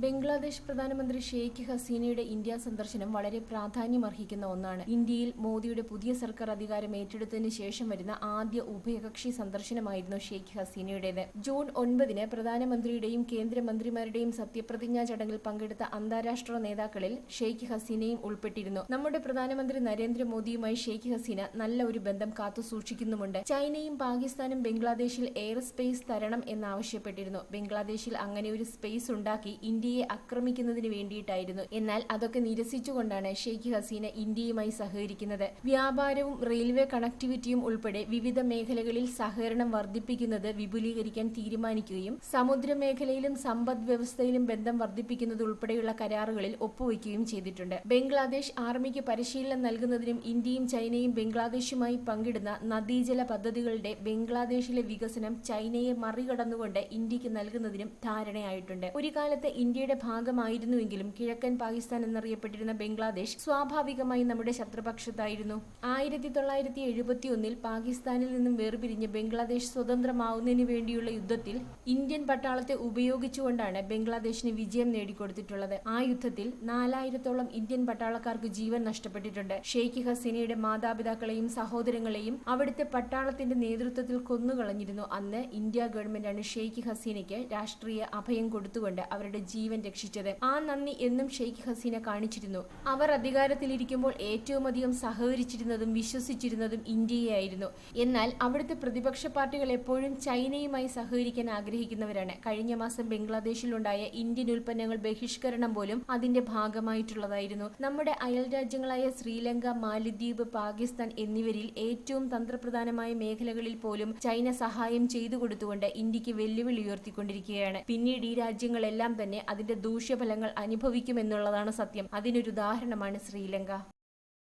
ബംഗ്ലാദേശ് പ്രധാനമന്ത്രി ഷെയ്ഖ് ഹസീനയുടെ ഇന്ത്യ സന്ദർശനം വളരെ പ്രാധാന്യമർഹിക്കുന്ന ഒന്നാണ്. ഇന്ത്യയിൽ മോദിയുടെ പുതിയ സർക്കാർ അധികാരം ഏറ്റെടുത്തതിന് ശേഷം വരുന്ന ആദ്യ ഉഭയകക്ഷി സന്ദർശനമായിരുന്നു ഷെയ്ഖ് ഹസീനയുടേത്. ജൂൺ ഒൻപതിന് പ്രധാനമന്ത്രിയുടെയും കേന്ദ്രമന്ത്രിമാരുടെയും സത്യപ്രതിജ്ഞാ ചടങ്ങിൽ പങ്കെടുത്ത അന്താരാഷ്ട്ര നേതാക്കളിൽ ഷെയ്ഖ് ഹസീനയും ഉൾപ്പെട്ടിരുന്നു. നമ്മുടെ പ്രധാനമന്ത്രി നരേന്ദ്രമോദിയുമായി ഷെയ്ഖ് ഹസീന നല്ല ഒരു ബന്ധം കാത്തുസൂക്ഷിക്കുന്നുമുണ്ട്. ചൈനയും പാകിസ്ഥാനും ബംഗ്ലാദേശിൽ എയർ സ്പേസ് തരണം എന്നാവശ്യപ്പെട്ടിരുന്നു. ബംഗ്ലാദേശിൽ അങ്ങനെ ഒരു സ്പേസ് ഉണ്ടാക്കി ഇന്ത്യയെ ആക്രമിക്കുന്നതിന് വേണ്ടിയിട്ടായിരുന്നു. എന്നാൽ അതൊക്കെ നിരസിച്ചുകൊണ്ടാണ് ഷെയ്ഖ് ഹസീന ഇന്ത്യയുമായി സഹകരിക്കുന്നത്. വ്യാപാരവും റെയിൽവേ കണക്ടിവിറ്റിയും ഉൾപ്പെടെ വിവിധ മേഖലകളിൽ സഹകരണം വർദ്ധിപ്പിക്കുന്നത് വിപുലീകരിക്കാൻ തീരുമാനിക്കുകയും സമുദ്ര മേഖലയിലും സമ്പദ് വ്യവസ്ഥയിലും ബന്ധം വർദ്ധിപ്പിക്കുന്നത് ഉൾപ്പെടെയുള്ള കരാറുകളിൽ ഒപ്പുവയ്ക്കുകയും ചെയ്തിട്ടുണ്ട്. ബംഗ്ലാദേശ് ആർമിക്ക് പരിശീലനം നൽകുന്നതിനും ഇന്ത്യയും ചൈനയും ബംഗ്ലാദേശുമായി പങ്കിടുന്ന നദീജല പദ്ധതികളുടെ ബംഗ്ലാദേശിലെ വികസനം ചൈനയെ മറികടന്നുകൊണ്ട് ഇന്ത്യയ്ക്ക് നൽകുന്നതിനും ധാരണയായിട്ടുണ്ട്. ഒരു കാലത്ത് ഇന്ത്യയുടെ ഭാഗമായിരുന്നുവെങ്കിലും കിഴക്കൻ പാകിസ്ഥാൻ എന്നറിയപ്പെട്ടിരുന്ന ബംഗ്ലാദേശ് സ്വാഭാവികമായി നമ്മുടെ ശത്രുപക്ഷത്തായിരുന്നു. ആയിരത്തി തൊള്ളായിരത്തി എഴുപത്തി ഒന്നിൽ പാകിസ്ഥാനിൽ നിന്നും വേർപിരിഞ്ഞ് ബംഗ്ലാദേശ് സ്വതന്ത്രമാവുന്നതിന് വേണ്ടിയുള്ള യുദ്ധത്തിൽ ഇന്ത്യൻ പട്ടാളത്തെ ഉപയോഗിച്ചുകൊണ്ടാണ് ബംഗ്ലാദേശിന് വിജയം നേടിക്കൊടുത്തിട്ടുള്ളത്. ആ യുദ്ധത്തിൽ നാലായിരത്തോളം ഇന്ത്യൻ പട്ടാളക്കാർക്ക് ജീവൻ നഷ്ടപ്പെട്ടിട്ടുണ്ട്. ഷെയ്ഖ് ഹസീനയുടെ മാതാപിതാക്കളെയും സഹോദരങ്ങളെയും അവിടുത്തെ പട്ടാളത്തിന്റെ നേതൃത്വത്തിൽ കൊന്നുകളഞ്ഞിരുന്നു. അന്ന് ഇന്ത്യ ഗവൺമെന്റാണ് ഷെയ്ഖ് ഹസീനയ്ക്ക് രാഷ്ട്രീയ അഭയം കൊടുത്തുകൊണ്ട് അവരുടെ ജീവൻ രക്ഷിച്ചത്. ആ നന്ദി എന്നും ഷെയ്ഖ് ഹസീന കാണിച്ചിരുന്നു. അവർ അധികാരത്തിലിരിക്കുമ്പോൾ ഏറ്റവും അധികം സഹകരിച്ചിരുന്നതും വിശ്വസിച്ചിരുന്നതും ഇന്ത്യയായിരുന്നു എന്നാൽ അവിടുത്തെ പ്രതിപക്ഷ പാർട്ടികൾ എപ്പോഴും ചൈനയുമായി സഹകരിക്കാൻ ആഗ്രഹിക്കുന്നവരാണ്. കഴിഞ്ഞ മാസം ബംഗ്ലാദേശിലുണ്ടായ ഇന്ത്യൻ ഉൽപ്പന്നങ്ങൾ ബഹിഷ്കരണം പോലും അതിന്റെ ഭാഗമായിട്ടുള്ളതായിരുന്നു. നമ്മുടെ അയൽ രാജ്യങ്ങളായ ശ്രീലങ്ക മാലിദ്വീപ് പാകിസ്ഥാൻ എന്നിവരിൽ ഏറ്റവും തന്ത്രപ്രധാനമായ മേഖലകളിൽ പോലും ചൈന സഹായം ചെയ്തു കൊടുത്തുകൊണ്ട് ഇന്ത്യയ്ക്ക് വെല്ലുവിളി ഉയർത്തിക്കൊണ്ടിരിക്കുകയാണ്. പിന്നീട് ഈ രാജ്യങ്ങളെല്ലാം തന്നെ അതിന്റെ ദൂഷ്യഫലങ്ങൾ അനുഭവിക്കുമെന്നുള്ളതാണ് സത്യം. അതിനൊരു ഉദാഹരണമാണ് ശ്രീലങ്ക.